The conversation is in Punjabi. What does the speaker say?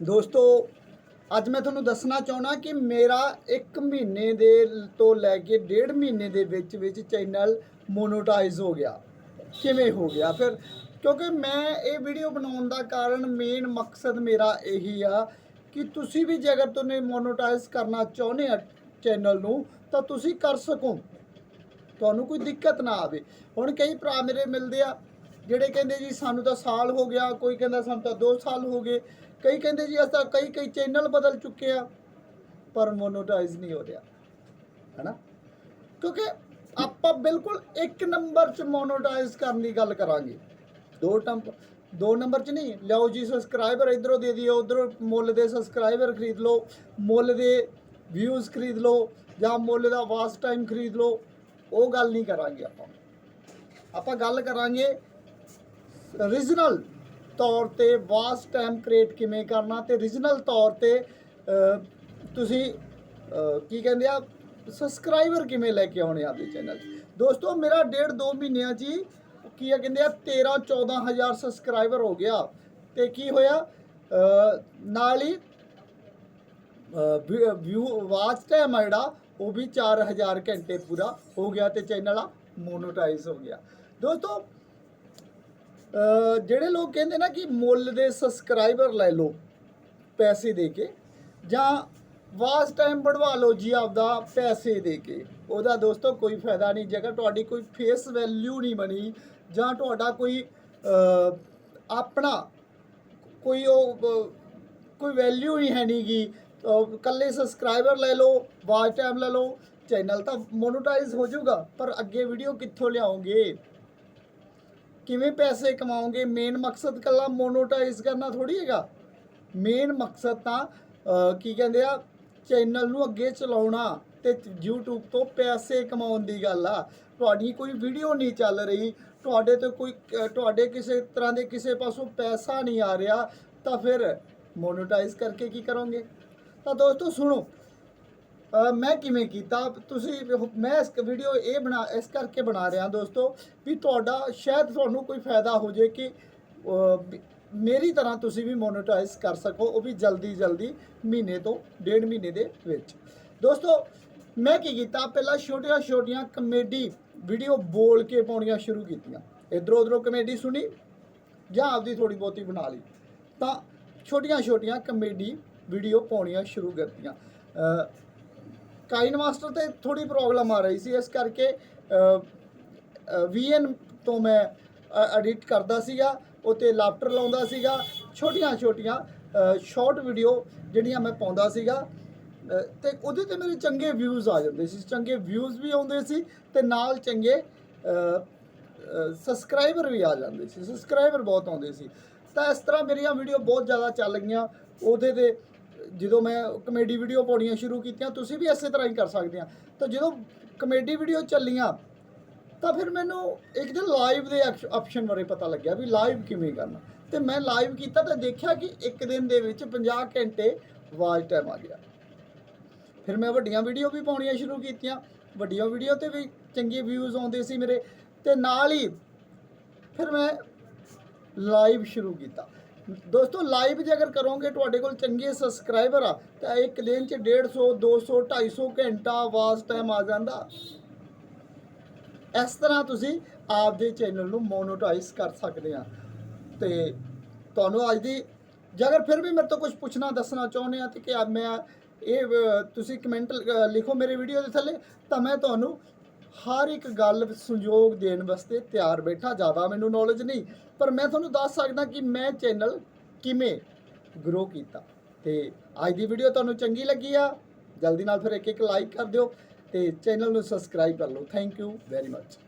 ਦੋਸਤੋ, ਅੱਜ ਮੈਂ ਤੁਹਾਨੂੰ ਦੱਸਣਾ ਚਾਹਣਾ ਕਿ ਮੇਰਾ 1 ਮਹੀਨੇ ਦੇ ਤੋਂ ਲੈ ਕੇ ਡੇਢ ਮਹੀਨੇ ਦੇ ਵਿੱਚ ਵਿੱਚ ਚੈਨਲ ਮੋਨੋਟਾਈਜ਼ ਹੋ ਗਿਆ। ਕਿਵੇਂ ਹੋ ਗਿਆ? ਫਿਰ ਕਿਉਂਕਿ ਮੈਂ ਇਹ ਵੀਡੀਓ ਬਣਾਉਣ ਦਾ ਕਾਰਨ ਮੇਨ ਮਕਸਦ ਮੇਰਾ ਇਹੀ ਆ ਕਿ ਤੁਸੀਂ ਵੀ ਜੇ ਅਗਰ ਤੁਹਾਨੂੰ ਮੋਨੋਟਾਈਜ਼ ਕਰਨਾ ਚਾਹੁੰਦੇ ਆ ਚੈਨਲ ਨੂੰ, ਤਾਂ ਤੁਸੀਂ ਕਰ ਸਕੋ। ਤੁਹਾਨੂੰ ਕੋਈ ਦਿੱਕਤ ਨਾ ਆਵੇ। ਹੁਣ ਕਈ ਭਰਾ ਮੇਰੇ ਮਿਲਦੇ ਆ, ਜਿਹੜੇ ਕਹਿੰਦੇ ਜੀ, ਸਾਨੂੰ ਤਾਂ ਸਾਲ ਹੋ ਗਿਆ, ਕੋਈ ਕਹਿੰਦਾ ਸਾਨੂੰ ਤਾਂ 2 ਸਾਲ ਹੋ ਗਏ। ਕਈ ਕਹਿੰਦੇ ਜੀ ਅਸੀਂ ਤਾਂ ਕਈ ਕਈ ਚੈਨਲ ਬਦਲ ਚੁੱਕੇ ਆ, ਪਰ ਮੋਨੋਟਾਈਜ਼ ਨਹੀਂ ਹੋ ਰਿਹਾ, ਹੈਨਾ? ਕਿਉਂਕਿ ਆਪਾਂ ਬਿਲਕੁਲ ਇੱਕ ਨੰਬਰ 'ਚ ਮੋਨੋਟਾਈਜ਼ ਕਰਨ ਦੀ ਗੱਲ ਕਰਾਂਗੇ। ਦੋ ਟੰਪ, ਦੋ ਨੰਬਰ 'ਚ ਨਹੀਂ, ਲਿਆਓ ਜੀ ਸਬਸਕ੍ਰਾਈਬਰ ਇਧਰੋਂ ਦੇ ਦਿਓ, ਉਧਰੋਂ ਮੁੱਲ ਦੇ ਸਬਸਕ੍ਰਾਈਬਰ ਖਰੀਦ ਲਓ, ਮੁੱਲ ਦੇ ਵਿਊਜ਼ ਖਰੀਦ ਲਓ, ਜਾਂ ਮੁੱਲ ਦਾ ਵਾਚ ਟਾਈਮ ਖਰੀਦ ਲਓ, ਉਹ ਗੱਲ ਨਹੀਂ ਕਰਾਂਗੇ ਆਪਾਂ। ਆਪਾਂ ਗੱਲ ਕਰਾਂਗੇ ਰੀਜਨਲ ਤੌਰ ਤੇ ਵਾਸ ਟਾਈਮ ਕ੍ਰੀਏਟ ਕਿਵੇਂ ਕਰਨਾ ਤੇ ਰੀਜਨਲ ਤੌਰ ਤੇ ਤੁਸੀਂ ਕੀ ਕਹਿੰਦੇ ਆ ਸਬਸਕ੍ਰਾਈਬਰ ਕਿਵੇਂ ਲੈ ਕੇ ਆਉਣੇ ਆਪਦੇ ਚੈਨਲ 'ਚ? ਦੋਸਤੋ, ਮੇਰਾ ਡੇਢ ਦੋ ਮਹੀਨਿਆਂ ਜੀ, ਕੀ ਆ ਕਹਿੰਦੇ ਆ 13 14000 ਸਬਸਕ੍ਰਾਈਬਰ ਹੋ ਗਿਆ। ਤੇ ਕੀ ਹੋਇਆ? ਨਾਲ ਹੀ ਵਿਊ ਵਾਚ ਟਾਈਮ ਆ ਜਿਹੜਾ, ਉਹ ਵੀ 4000 ਘੰਟੇ ਪੂਰਾ ਹੋ ਗਿਆ ਤੇ ਚੈਨਲ ਆ ਮੋਨੋਟਾਈਜ਼ ਹੋ ਗਿਆ। ਦੋਸਤੋ ਜਿਹੜੇ ਲੋਕ ਕਹਿੰਦੇ ਨਾ ਕਿ ਮੁੱਲ ਦੇ ਸਬਸਕ੍ਰਾਈਬਰ ਲੈ ਲਓ ਪੈਸੇ ਦੇ ਕੇ, ਜਾਂ ਵਾਚ ਟਾਈਮ ਵਧਵਾ ਲਓ ਜੀ ਆਪਦਾ ਪੈਸੇ ਦੇ ਕੇ, ਉਹਦਾ ਦੋਸਤੋ ਕੋਈ ਫਾਇਦਾ ਨਹੀਂ, ਜੇਕਰ ਤੁਹਾਡੀ ਕੋਈ ਫੇਸ ਵੈਲਿਊ ਨਹੀਂ ਬਣੀ, ਜਾਂ ਤੁਹਾਡਾ ਕੋਈ ਆਪਣਾ ਕੋਈ ਉਹ, ਕੋਈ ਵੈਲਿਊ ਨਹੀਂ ਹੈ ਨਹੀਂਗੀ ਕੱਲੇ ਸਬਸਕ੍ਰਾਈਬਰ ਲੈ ਲਓ ਵਾਚ ਟਾਈਮ ਲੈ ਲਓ ਚੈਨਲ ਤਾਂ ਮੋਨੋਟਾਈਜ਼ ਹੋ ਜਾਊਗਾ, ਪਰ ਅੱਗੇ ਵੀਡੀਓ ਕਿੱਥੋਂ ਲਿਆਓਗੇ? ਕਿਵੇਂ ਪੈਸੇ ਕਮਾਓਗੇ? ਮੇਨ ਮਕਸਦ ਕੱਲਾ ਮੋਨੋਟਾਈਜ਼ ਕਰਨਾ ਥੋੜੀ ਹੈਗਾ। ਮੇਨ ਮਕਸਦ ਤਾਂ ਕੀ ਕਹਿੰਦੇ ਆ ਚੈਨਲ ਨੂੰ ਅੱਗੇ ਚਲਾਉਣਾ ਤੇ YouTube ਤੋਂ ਪੈਸੇ ਕਮਾਉਣ ਦੀ ਗੱਲ ਆ। ਤੁਹਾਡੀ ਕੋਈ ਵੀਡੀਓ ਨਹੀਂ ਚੱਲ ਰਹੀ। ਤੁਹਾਡੇ ਤੋਂ ਕੋਈ ਤੁਹਾਡੇ ਕਿਸੇ ਤਰ੍ਹਾਂ ਦੇ ਕਿਸੇ ਪਾਸੋਂ ਪੈਸਾ ਨਹੀਂ ਆ ਰਿਹਾ, ਤਾਂ ਫਿਰ ਮੋਨੋਟਾਈਜ਼ ਕਰਕੇ ਕੀ ਕਰੋਗੇ? ਤਾਂ ਦੋਸਤੋ, ਸੁਣੋ ਮੈਂ ਕਿਵੇਂ ਕੀਤਾ? ਤੁਸੀਂ ਮੈਂ ਇਸ ਵੀਡੀਓ ਇਹ ਬਣਾ, ਇਸ ਕਰਕੇ ਬਣਾ ਰਿਹਾ ਦੋਸਤੋ ਵੀ ਤੁਹਾਡਾ ਸ਼ਾਇਦ ਤੁਹਾਨੂੰ ਕੋਈ ਫਾਇਦਾ ਹੋ ਜੇ ਕਿ ਮੇਰੀ ਤਰ੍ਹਾਂ ਤੁਸੀਂ ਵੀ ਮੋਨੋਟਾਈਜ਼ ਕਰ ਸਕੋ ਉਹ ਵੀ ਜਲਦੀ ਜਲਦੀ ਮਹੀਨੇ ਤੋਂ ਡੇਢ ਮਹੀਨੇ ਦੇ ਵਿੱਚ। ਦੋਸਤੋ, ਮੈਂ ਕੀ ਕੀਤਾ? ਪਹਿਲਾਂ ਛੋਟੀਆਂ ਛੋਟੀਆਂ ਕਮੇਡੀ ਵੀਡੀਓ ਬੋਲ ਕੇ ਪਾਉਣੀਆਂ ਸ਼ੁਰੂ ਕੀਤੀਆਂ। ਇਧਰੋਂ ਉਧਰੋਂ ਕਮੇਡੀ ਸੁਣੀ ਜਾਂ ਆਪਦੀ ਥੋੜੀ ਬਹੁਤੀ ਬਣਾ ਲਈ। ਤਾਂ ਛੋਟੀਆਂ ਛੋਟੀਆਂ ਕਮੇਡੀ ਵੀਡੀਓ ਪਾਉਣੀਆਂ ਸ਼ੁਰੂ ਕਰਤੀਆਂ। ਕਾਈਨ ਮਾਸਟਰ ਤੇ ਥੋੜੀ ਪ੍ਰੋਬਲਮ ਆ ਰਹੀ ਸੀ ਇਸ ਕਰਕੇ ਵੀਐਨ ਤੋਂ ਮੈਂ ਐਡਿਟ ਕਰਦਾ ਸੀਗਾ ਉਤੇ ਲਾਫਟਰ ਲਾਉਂਦਾ ਸੀਗਾ ਛੋਟੀਆਂ ਛੋਟੀਆਂ ਸ਼ਾਰਟ ਵੀਡੀਓ ਜਿਹੜੀਆਂ ਮੈਂ ਪਾਉਂਦਾ ਸੀਗਾ ਅ, ਤੇ ਉਹਦੇ ਤੇ ਮੇਰੇ ਚੰਗੇ ਵਿਊਜ਼ ਆ ਜਾਂਦੇ ਸੀ ਚੰਗੇ ਵਿਊਜ਼ ਵੀ ਆਉਂਦੇ ਸੀ ਤੇ ਨਾਲ ਚੰਗੇ ਸਬਸਕ੍ਰਾਈਬਰ ਵੀ ਆ ਜਾਂਦੇ ਸੀ ਸਬਸਕ੍ਰਾਈਬਰ ਬਹੁਤ ਆਉਂਦੇ ਸੀ। ਤਾਂ ਇਸ ਤਰ੍ਹਾਂ ਮੇਰੀਆਂ ਵੀਡੀਓ ਬਹੁਤ ਜ਼ਿਆਦਾ ਚੱਲ ਗਈਆਂ ਉਹਦੇ ਤੇ ਜਦੋਂ ਮੈਂ ਕਮੇਡੀ ਵੀਡੀਓ ਪਾਉਣੀਆਂ ਸ਼ੁਰੂ ਕੀਤੀਆਂ, ਤੁਸੀਂ ਵੀ ਇਸੇ ਤਰ੍ਹਾਂ ਹੀ ਕਰ ਸਕਦੇ ਆ। ਤਾਂ ਜਦੋਂ ਕਮੇਡੀ ਵੀਡੀਓ ਚੱਲੀਆਂ, ਤਾਂ ਫਿਰ ਮੈਨੂੰ ਇੱਕ ਦਿਨ ਲਾਈਵ ਦੇ ਆਪਸ਼ਨ ਬਾਰੇ ਪਤਾ ਲੱਗਿਆ ਵੀ ਲਾਈਵ ਕਿਵੇਂ ਕਰਨਾ। ਤੇ ਮੈਂ ਲਾਈਵ ਕੀਤਾ ਤਾਂ ਦੇਖਿਆ ਕਿ ਇੱਕ ਦਿਨ ਦੇ ਵਿੱਚ 50 ਘੰਟੇ ਵਾਚ ਟਾਈਮ ਆ ਗਿਆ। ਫਿਰ ਮੈਂ ਵੱਡੀਆਂ ਵੀਡੀਓ ਵੀ ਪਾਉਣੀਆਂ ਸ਼ੁਰੂ ਕੀਤੀਆਂ। ਵੱਡੀਆਂ ਵੀਡੀਓ ਤੇ ਵੀ ਚੰਗੇ ਵਿਊਜ਼ ਆਉਂਦੇ ਸੀ ਮੇਰੇ। ਤੇ ਨਾਲ ਹੀ ਫਿਰ ਮੈਂ ਲਾਈਵ ਸ਼ੁਰੂ ਕੀਤਾ। ਦੋਸਤੋ ਲਾਈਵ ਜੇ ਅਗਰ ਕਰੋਗੇ, ਤੁਹਾਡੇ ਕੋਲ ਚੰਗੇ ਸਬਸਕ੍ਰਾਈਬਰ ਆ, ਤਾਂ ਇੱਕ ਦਿਨ ਚ 150 200 250 ਘੰਟਾ ਆਵਾਜ਼ ਟਾਈਮ ਆ ਜਾਂਦਾ। ਇਸ ਤਰ੍ਹਾਂ ਤੁਸੀਂ ਆਪਦੇ ਚੈਨਲ ਨੂੰ ਮੋਨੋਟਾਈਜ਼ ਕਰ ਸਕਦੇ ਆ। ਤੇ ਤੁਹਾਨੂੰ ਅੱਜ ਦੀ, ਜੇ ਅਗਰ ਫਿਰ ਵੀ ਮੇਰੇ ਤੋਂ ਕੁਝ ਪੁੱਛਣਾ, ਦੱਸਣਾ ਚਾਹੁੰਦੇ ਆ ਤੇ ਕਿ ਮੈਂ ਇਹ ਤੁਸੀਂ ਕਮੈਂਟ ਲਿਖੋ ਮੇਰੇ ਵੀਡੀਓ ਦੇ ਥੱਲੇ, ਤਾਂ ਮੈਂ ਤੁਹਾਨੂੰ ਹਰ ਇੱਕ ਗੱਲ ਸੰਯੋਗ ਦੇਣ ਵਾਸਤੇ ਤਿਆਰ ਬੈਠਾ, ਜ਼ਿਆਦਾ ਮੈਨੂੰ ਨੌਲੇਜ ਨਹੀਂ। ਪਰ ਮੈਂ ਤੁਹਾਨੂੰ ਦੱਸ ਸਕਦਾ ਕਿ ਮੈਂ ਚੈਨਲ ਕਿਵੇਂ ਗਰੋ ਕੀਤਾ। ਤੇ ਅੱਜ ਦੀ ਵੀਡੀਓ ਤੁਹਾਨੂੰ ਚੰਗੀ ਲੱਗੀ ਆ, ਜਲਦੀ ਨਾਲ ਫਿਰ ਇੱਕ ਇੱਕ ਲਾਈਕ ਕਰ ਦਿਓ ਤੇ ਚੈਨਲ ਨੂੰ ਸਬਸਕ੍ਰਾਈਬ ਕਰ ਲਓ। Thank you very much